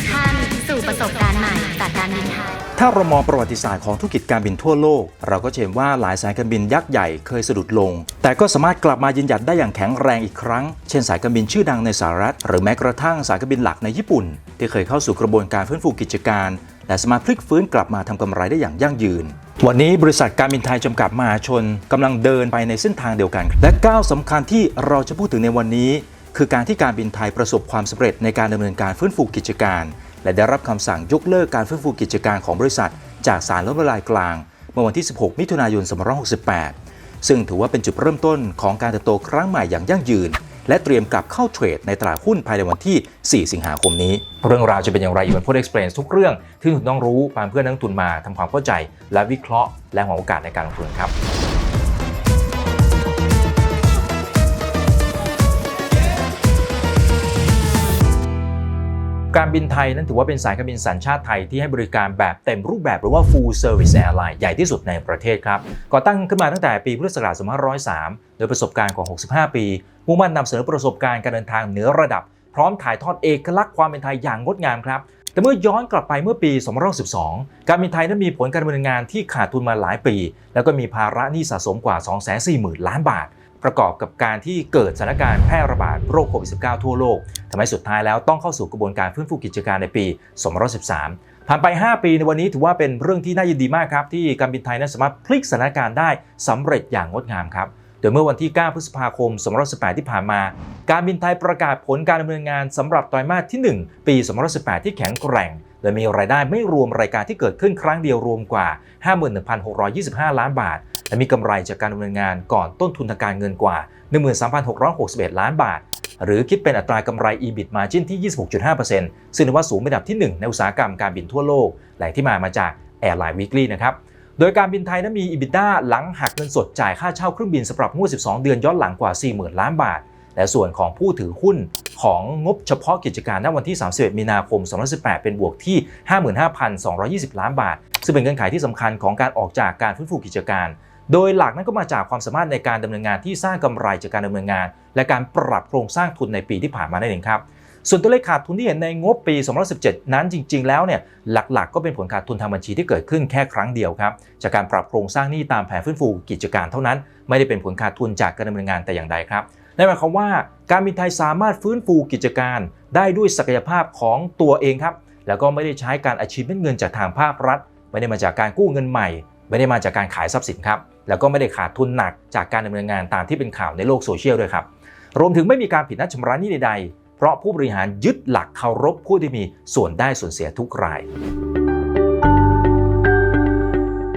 ทุกท่านสู่ประสบการณ์ใหม่จากการบินไทย ถ้าเรามองประวัติศาสตร์ของธุรกิจการบินทั่วโลก เราก็เห็นว่าหลายสายการบินยักษ์ใหญ่เคยสะดุดลง แต่ก็สามารถกลับมายืนหยัดได้อย่างแข็งแรงอีกครั้ง เช่นสายการบินชื่อดังในสหรัฐ หรือแม้กระทั่งสายการบินหลักในญี่ปุ่น ที่เคยเข้าสู่กระบวนการฟื้นฟูกิจการ และสามารถพลิกฟื้นกลับมาทำกำไรได้อย่างยั่งยืนวันนี้บริษัทการบินไทยจำกัดมหาชนกำลังเดินไปในเส้นทางเดียวกัน และก้าวสำคัญที่เราจะพูดถึงในวันนี้ คือการที่การบินไทยประสบความสำเร็จในการดำเนินการฟื้นฟูกิจการ และได้รับคำสั่งยกเลิกการฟื้นฟูกิจการของบริษัท จากศาลล้มละลายกลาง เมื่อวันที่ 16 มิถุนายน 2568 ซึ่งถือว่าเป็นจุดเริ่มต้นของการเติบโตครั้งใหม่อย่างยั่งยืน และเตรียมกลับเข้าเทรดในตลาดหุ้นภายในวันที่ 4 สิงหาคมนี้ เรื่องราวจะเป็นอย่างไรอยู่บนพูด Explain ทุกเรื่องที่คุณต้องรู้ปาเพื่อนนักทุนมาทำความเข้าใจ และวิเคราะห์ และหาโอกาสในการลงทุนครับ การบินไทยนั้นถือว่าเป็นสายการบินสัญชาติไทยที่ให้บริการแบบเต็มรูปแบบหรือว่า full service airline ใหญ่ที่สุดในประเทศครับก่อตั้งขึ้นมาตั้งแต่ปีพุทธศักราช2503 โดยประสบการณ์กว่า65 ปีมุ่งมั่นนำเสนอประสบการณ์การเดินทางเหนือระดับ พร้อมถ่ายทอดเอกลักษณ์ความเป็นไทยอย่างงดงามครับแต่เมื่อย้อนกลับไปเมื่อปี2512 การบินไทยนั้นมีผลการดำเนินงานที่ขาดทุนมาหลายปี แล้วก็มีภาระหนี้สะสมกว่า 240,000 ล้านบาท ประกอบกับการที่เกิดสถานการณ์แพร่ระบาดโรคโควิด -19 ทั่วโลกทำให้สุดท้ายแล้วต้องเข้าสู่กระบวนการฟื้นฟูกิจการในปี2013ผ่านไป 5 ปีในวันนี้ถือว่าเป็นเรื่องที่น่ายินดีมากครับ ที่การบินไทยนั้นสามารถพลิกสถานการณ์ได้สำเร็จอย่างงดงามครับโดยเมื่อวันที่ 9 พฤษภาคม 2018 ที่ผ่านมา การบินไทยประกาศผลการดำเนินงานสำหรับไตรมาสที่ 1 ปี 2018 ที่แข็งแกร่ง โดยมีรายได้ไม่รวมรายการที่เกิดขึ้นครั้งเดียวรวมกว่า 51,625 ล้านบาท และมีกำไรจากการดำเนินงานก่อนต้นทุนทางการเงินกว่า 13,661 ล้านบาท หรือคิดเป็นอัตรากำไร EBIT Margin ที่ 26.5%ซึ่งถือว่าสูงเป็นอันดับที่ 1 ในอุตสาหกรรมการบินทั่วโลกแหล่งที่มามาจาก Airline Weekly นะครับโดยการบินไทยนั้นมี EBITDA หลังหักเงินสดจ่ายค่าเช่าเครื่องบินสำหรับงวด 12 เดือนย้อนหลังกว่า 40,000 ล้านบาท และส่วนของผู้ถือหุ้นของงบเฉพาะกิจการณวันที่ 31 มีนาคม 2018 เป็นบวกที่ 55,220 ล้านบาท ซึ่งเป็นเงื่อนไขที่สำคัญของการออกจากการฟื้นฟูกิจการ โดยหลักนั้นก็มาจากความสามารถในการดำเนินงานที่สร้างกำไรจากการดำเนินงาน และการปรับโครงสร้างทุนในปีที่ผ่านมานั่นเองครับส่วนตัวเลขขาดทุนที่เห็นในงบปี 2017 นั้นจริง ๆ แล้วเนี่ยหลักๆ ก็เป็นผลขาดทุนทางบัญชีที่เกิดขึ้นแค่ครั้งเดียวครับจากการปรับโครงสร้างหนี้ตามแผนฟื้นฟูกิจการเท่านั้น ไม่ได้เป็นผลขาดทุนจากการดำเนินงานแต่อย่างใดครับ นั่นหมายความว่าการบินไทยสามารถฟื้นฟูกิจการได้ด้วยศักยภาพของตัวเองครับ แล้วก็ไม่ได้ใช้การอาชีพเงินจากทางภาครัฐ ไม่ได้มาจากการกู้เงินใหม่ ไม่ได้มาจากการขายทรัพย์สินครับ แล้วก็ไม่ได้ขาดทุนหนักจากการดำเนินงานตามที่เป็นข่าวในโลกโซเชียลด้วยครับ รวมถึงไม่มีการผิดนัดชำระหนี้ใดๆ เพราะผู้บริหารยึดหลักเคารพผู้ที่มีส่วนได้ส่วนเสียทุกราย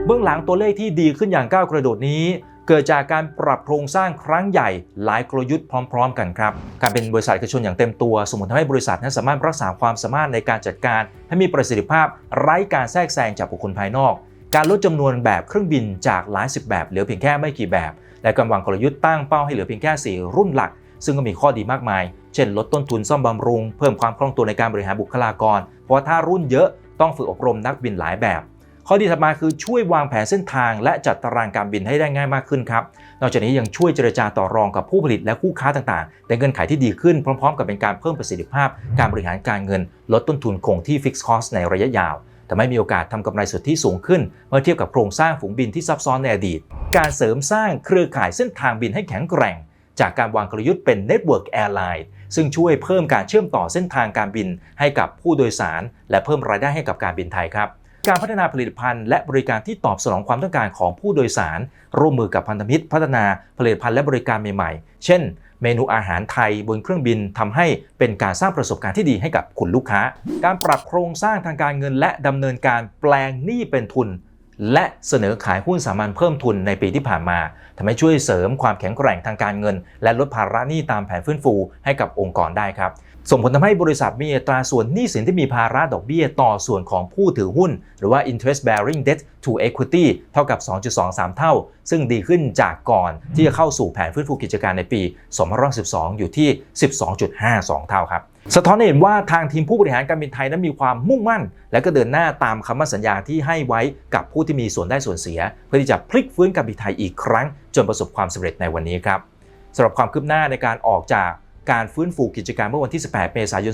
เบื้องหลังตัวเลขที่ดีขึ้นอย่างก้าวกระโดดนี้ เกิดจากการปรับโครงสร้างครั้งใหญ่หลายกลยุทธ์พร้อม ๆ กันครับ การเป็นบริษัทเอกชนอย่างเต็มตัว สมมติทำให้บริษัทนั้นสามารถรักษาความสามารถในการจัดการ ให้มีประสิทธิภาพไร้การแทรกแซงจากบุคคลภายนอก การลดจำนวนแบบเครื่องบินจากหลายสิบแบบเหลือเพียงแค่ไม่กี่แบบ และกำวางกลยุทธ์ตั้งเป้าให้เหลือเพียงแค่ 4 รุ่นหลัก ซึ่งก็มีข้อดีมากมาย เช่น ลดต้นทุนซ่อมบำรุง เพิ่มความคล่องตัวในการบริหารบุคลากร เพราะถ้ารุ่นเยอะต้องฝึกอบรมนักบินหลายแบบ ข้อดีถัดมาคือช่วยวางแผนเส้นทาง และจัดตารางการบินให้ได้ง่ายมากขึ้นครับนอกจากนี้ยังช่วยเจรจาต่อรองกับผู้ผลิตและคู่ค้าต่างๆเป็นเงื่อนไขที่ดีขึ้นพร้อม ๆ กับเป็นการเพิ่มประสิทธิภาพ การบริหารการเงิน ลดต้นทุนคงที่ Fixed Cost ในระยะยาวทำให้มีโอกาสทำกำไรสุทธิสูงขึ้น เมื่อเทียบกับโครงสร้างฝูงบินที่ซับซ้อนในอดีต การเสริมสร้างเครือข่ายเส้นทางบินให้แข็งแกร่ง จากการวางกลยุทธ์เป็น Network Airline ซึ่งช่วยเพิ่มการเชื่อมต่อเส้นทางการบินให้กับผู้โดยสาร และเพิ่มรายได้ให้กับการบินไทยครับ การพัฒนาผลิตภัณฑ์และบริการที่ตอบสนองความต้องการของผู้โดยสาร ร่วมมือกับพันธมิตร พัฒนาผลิตภัณฑ์และบริการใหม่ๆ เช่น เมนูอาหารไทยบนเครื่องบินทำให้เป็นการสร้างประสบการณ์ที่ดีให้กับคุณลูกค้า การปรับโครงสร้างทางการเงิน และดำเนินการแปลงหนี้เป็นทุน และเสนอขายหุ้นสามัญเพิ่มทุนในปีที่ผ่านมาทำให้ช่วยเสริมความแข็งแกร่งทางการเงิน และลดภาระหนี้ตามแผนฟื้นฟูให้กับองค์กรได้ครับ ส่งผลทำให้บริษัทมีอัตราส่วนหนี้สินที่มีภาระดอกเบี้ยต่อส่วนของผู้ถือหุ้น หรือว่า interest bearing debt to equity เท่ากับ 2.23 เท่า ซึ่งดีขึ้นจากก่อนที่จะเข้าสู่แผนฟื้นฟูกิจการในปี 2012 อยู่ที่ 12.52 เท่าครับ สะท้อนเห็นว่าทางทีมผู้บริหารการบินไทยนั้นมีความมุ่งมั่น และก็เดินหน้าตามคำมั่นสัญญาที่ให้ไว้กับผู้ที่มีส่วนได้ส่วนเสีย เพื่อที่จะพลิกฟื้นการบินไทยอีกครั้ง จนประสบความสำเร็จในวันนี้ครับสำหรับความคืบหน้าในการออกจาก การฟื้นฟูกิจการเมื่อวันที่ 18 เมษายน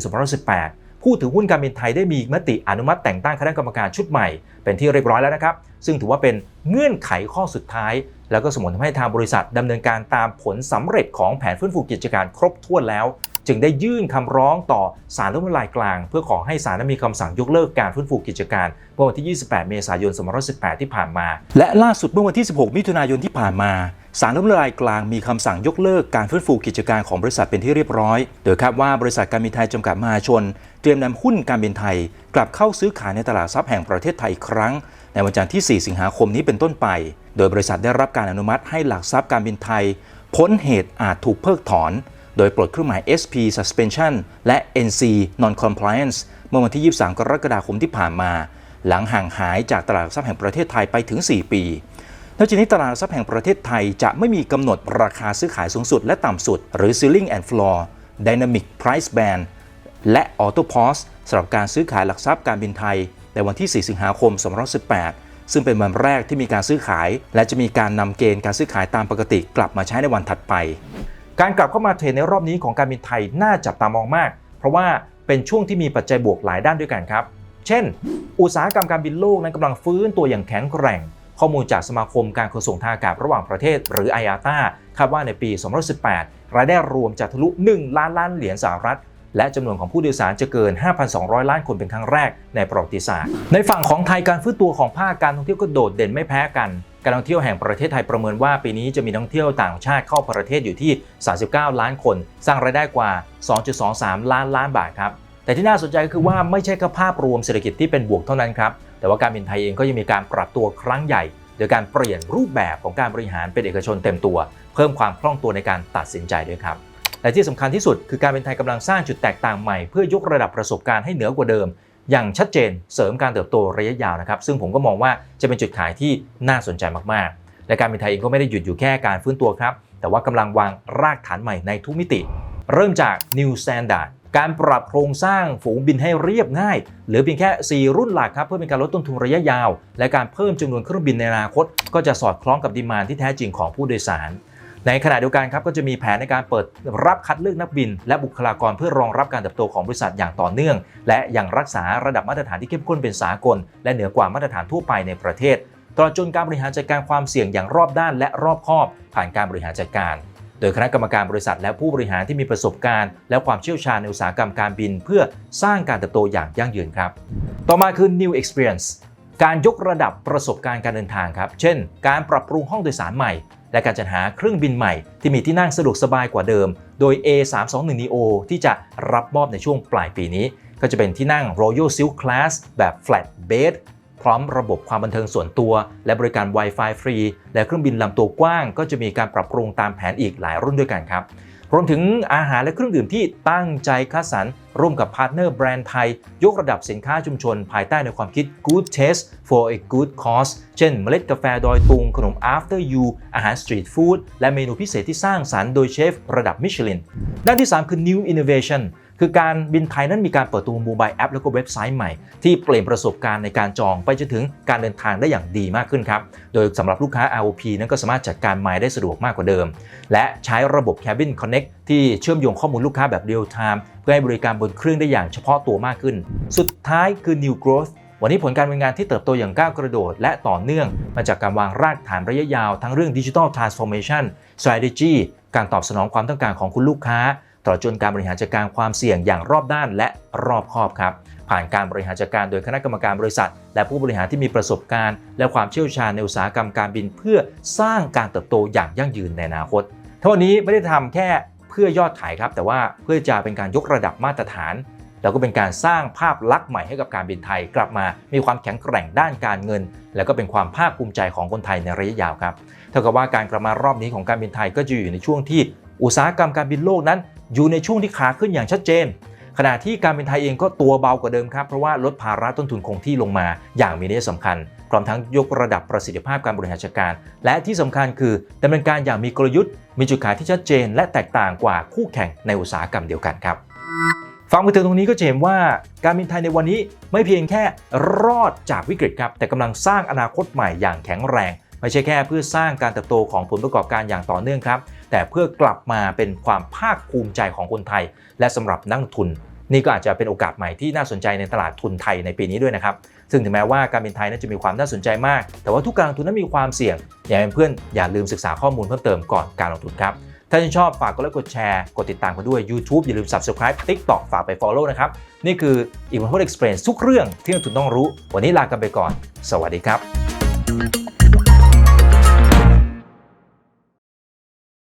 2518 ผู้ถือหุ้นการบินไทยได้มีมติอนุมัติแต่งตั้งคณะกรรมการชุดใหม่ เป็นที่เรียบร้อยแล้วนะครับ ซึ่งถือว่าเป็นเงื่อนไขข้อสุดท้าย แล้วก็สมมติทำให้ทางบริษัทดำเนินการตามผลสำเร็จของแผนฟื้นฟูกิจการครบถ้วนแล้ว จึงได้ยื่นคำร้องต่อศาลรัฐมนูญกลาง เพื่อขอให้ศาลนั้นมีคำสั่งยกเลิกการฟื้นฟูกิจการเมื่อวันที่ 28 เมษายน 2518 ที่ผ่านมา และล่าสุดเมื่อวันที่ 16 มิถุนายนที่ผ่านมา ศาลรัฐธรรมนูญกลางมีคำสั่งยกเลิกการฟื้นฟูกิจการของบริษัทเป็นที่เรียบร้อย โดยคาดว่าบริษัทการบินไทยจำกัดมหาชน เตรียมนำหุ้นการบินไทย กลับเข้าซื้อขายในตลาดทรัพย์แห่งประเทศไทยอีกครั้ง ในวันจันทร์ที่ 4 สิงหาคมนี้เป็นต้นไป โดยบริษัทได้รับการอนุมัติให้หลักทรัพย์การบินไทย พ้นเหตุอาจถูกเพิกถอน โดยปลดเครื่องหมาย SP suspension และ NC non compliance เมื่อวันที่ 23 กรกฎาคมที่ผ่านมา หลังห่างหายจากตลาดหลักทรัพย์แห่งประเทศไทยไปถึง 4 ปี นอกจากนี้ตลาดทรัพย์แห่งประเทศไทยจะไม่มีกำหนดราคาซื้อขายสูงสุดและต่ำสุด หรือ ceiling and floor dynamic price band และ auto pause สำหรับการซื้อขายหลักทรัพย์การบินไทย ในวันที่ 4 สิงหาคม2518 ซึ่งเป็นวันแรกที่มีการซื้อขาย และจะมีการนำเกณฑ์การซื้อขายตามปกติกลับมาใช้ในวันถัดไป การกลับเข้ามาเทรดในรอบนี้ของการบินไทยน่าจับตามองมาก เพราะว่าเป็นช่วงที่มีปัจจัยบวกหลายด้านด้วยกันครับ เช่น อุตสาหกรรมการบินโลกนั้นกำลังฟื้นตัวอย่างแข็งแกร่ง ข้อมูลจากสมาคมการขนส่งทางอากาศระหว่างประเทศ หรือ IATA คาดว่าในปี 2018 รายได้รวมจะทะลุ 1 ล้านล้านเหรียญสหรัฐ และจำนวนของผู้โดยสารจะเกิน 5,200 ล้านคนเป็นครั้งแรกในประวัติศาสตร์ ในฝั่งของไทยการฟื้นตัวของภาคการท่องเที่ยวก็โดดเด่นไม่แพ้กันการท่องเที่ยวแห่งประเทศไทยประเมินว่าปีนี้จะมีนักท่องเที่ยวต่างชาติเข้าประเทศอยู่ที่ 39 ล้านคน สร้างรายได้กว่า 2.23 ล้านล้านบาทครับ แต่ที่น่าสนใจก็คือว่าไม่ใช่แค่ภาพรวมเศรษฐกิจที่เป็นบวกเท่านั้นครับ แต่ว่าการบินไทยเองก็ยังมีการปรับตัวครั้งใหญ่ โดยการเปลี่ยนรูปแบบของการบริหารเป็นเอกชนเต็มตัว เพิ่มความคล่องตัวในการตัดสินใจด้วยครับและที่สำคัญที่สุดคือการเป็นไทยกำลังสร้างจุดแตกต่างใหม่เพื่อยกระดับประสบการณ์ให้เหนือกว่าเดิม อย่างชัดเจนเสริมการเติบโตระยะยาวนะครับ ซึ่งผมก็มองว่าจะเป็นจุดขายที่น่าสนใจมากๆ และการเป็นไทยเองก็ไม่ได้หยุดอยู่แค่การฟื้นตัวครับ แต่ว่ากำลังวางรากฐานใหม่ในทุกมิติ เริ่มจาก New Standard การปรับโครงสร้างฝูงบินให้เรียบง่าย เหลือเพียงแค่ 4 รุ่นหลักครับเพื่อเป็นการลดต้นทุนระยะยาว และการเพิ่มจำนวนเครื่องบินในอนาคต ก็จะสอดคล้องกับดีมานที่แท้จริงของผู้โดยสาร ในขณะเดียวกันครับก็จะมีแผนในการเปิดรับคัดเลือกนักบิน และบุคลากรเพื่อรองรับการเติบโตของบริษัทอย่างต่อเนื่อง และยังรักษาระดับมาตรฐานที่เข้มข้นเป็นสากล และเหนือกว่ามาตรฐานทั่วไปในประเทศตลอดจนการบริหารจัดการความเสี่ยงอย่างรอบด้านและรอบคอบ ผ่านการบริหารจัดการ โดยคณะกรรมการบริษัทและผู้บริหารที่มีประสบการณ์ และความเชี่ยวชาญในอุตสาหกรรมการบิน เพื่อสร้างการเติบโตอย่างยั่งยืนครับ ต่อมาคือ New Experience การยกระดับประสบการณ์การเดินทางครับ เช่น การปรับปรุงห้องโดยสารใหม่ และการจัดหาเครื่องบินใหม่ ที่มีที่นั่งสะดวกสบายกว่าเดิม โดย A321 neo ที่จะรับมอบในช่วงปลายปีนี้ ก็จะเป็นที่นั่ง Royal Silk Class แบบ flat bed พร้อมระบบความบันเทิงส่วนตัว และบริการ Wi-Fi ฟรี และเครื่องบินลำตัวกว้าง ก็จะมีการปรับปรุงตามแผนอีกหลายรุ่นด้วยกันครับ รวมถึงอาหารและเครื่องดื่มที่ตั้งใจคัดสรรร่วมกับพาร์ทเนอร์แบรนด์ไทย ยกระดับสินค้าชุมชน ภายใต้ในความคิด Good Taste for a Good Cause เช่น เมล็ดกาแฟดอยตุง ขนม After You อาหารสตรีทฟู้ดและเมนูพิเศษที่สร้างสรรค์โดยเชฟระดับมิชลินด้านที่ 3 คือ New Innovation คือการบินไทยนั้นมีการเปิดตัวโมบายแอป แล้วก็เว็บไซต์ใหม่ ที่เปลี่ยนประสบการณ์ในการจองไปจนถึงการเดินทางได้อย่างดีมากขึ้นครับ โดยสำหรับลูกค้า ROP นั้นก็สามารถจัดการไมล์ได้สะดวกมากกว่าเดิม และใช้ระบบ Cabin Connect ที่เชื่อมโยงข้อมูลลูกค้าแบบเรียลไทม์เพื่อให้บริการบนเครื่องได้อย่างเฉพาะตัวมากขึ้น สุดท้ายคือ New Growth วันนี้ผลการดำเนินงานที่เติบโตอย่างก้าวกระโดด และต่อเนื่อง มาจากการวางรากฐานระยะยาวทั้งเรื่อง Digital Transformation Strategy การตอบสนองความต้องการของคุณลูกค้า ตลอดจนการบริหารจัดการความเสี่ยงอย่างรอบด้านและรอบคอบครับ ผ่านการบริหารจัดการโดยคณะกรรมการบริษัท และผู้บริหารที่มีประสบการณ์ และความเชี่ยวชาญในอุตสาหกรรมการบิน เพื่อสร้างการเติบโตอย่างยั่งยืนในอนาคตทั้งหมดนี้ไม่ได้ทำแค่เพื่อยอดขายครับ แต่ว่าเพื่อจะเป็นการยกระดับมาตรฐาน แล้วก็เป็นการสร้างภาพลักษณ์ใหม่ให้กับการบินไทย กลับมามีความแข็งแกร่งด้านการเงิน แล้วก็เป็นความภาคภูมิใจของคนไทยในระยะยาวครับเท่ากับว่าการกลับมารอบนี้ของการบินไทยก็จะอยู่ในช่วงที่อุตสาหกรรมการบินโลกนั้น อยู่ในช่วงที่ขาขึ้นอย่างชัดเจน ขณะที่การบินไทยเองก็ตัวเบากว่าเดิมครับ เพราะว่าลดภาระต้นทุนคงที่ลงมาอย่างมีนัยสำคัญพร้อมทั้งยกระดับประสิทธิภาพการบริหารจัดการ และที่สำคัญคือดำเนินการอย่างมีกลยุทธ์ มีจุดขายที่ชัดเจน และแตกต่างกว่าคู่แข่งในอุตสาหกรรมเดียวกันครับฟังมาถึงตรงนี้ก็จะเห็นว่าการบินไทยในวันนี้ไม่เพียงแค่รอดจากวิกฤตครับแต่กำลังสร้างอนาคตใหม่อย่างแข็งแรง ไม่ใช่แค่เพื่อสร้างการเติบโตของผลประกอบการอย่างต่อเนื่องครับ แต่เพื่อกลับมาเป็นความภาคภูมิใจของคนไทย และสำหรับนักลงทุน นี่ก็อาจจะเป็นโอกาสใหม่ที่น่าสนใจในตลาดทุนไทยในปีนี้ด้วยนะครับซึ่งถึงแม้ว่าการบินไทยนั้นจะมีความน่าสนใจมาก แต่ว่าทุกการลงทุนนั้นมีความเสี่ยง อย่ากให้เพื่อนอย่าลืมศึกษาข้อมูลเพิ่มเติมก่อนการลงทุนครับ ถ้าชื่นชอบฝากกดไลค์กดแชร์กดติดตามกันด้วย YouTube อย่าลืม Subscribe TikTok ฝากไป Follow นะครับ นี่คือ i n v e s t Explain ทุกเรื่องที่นักทุนต้องรู้ วันนี้ลากันไปก่อน สวัสดีครับ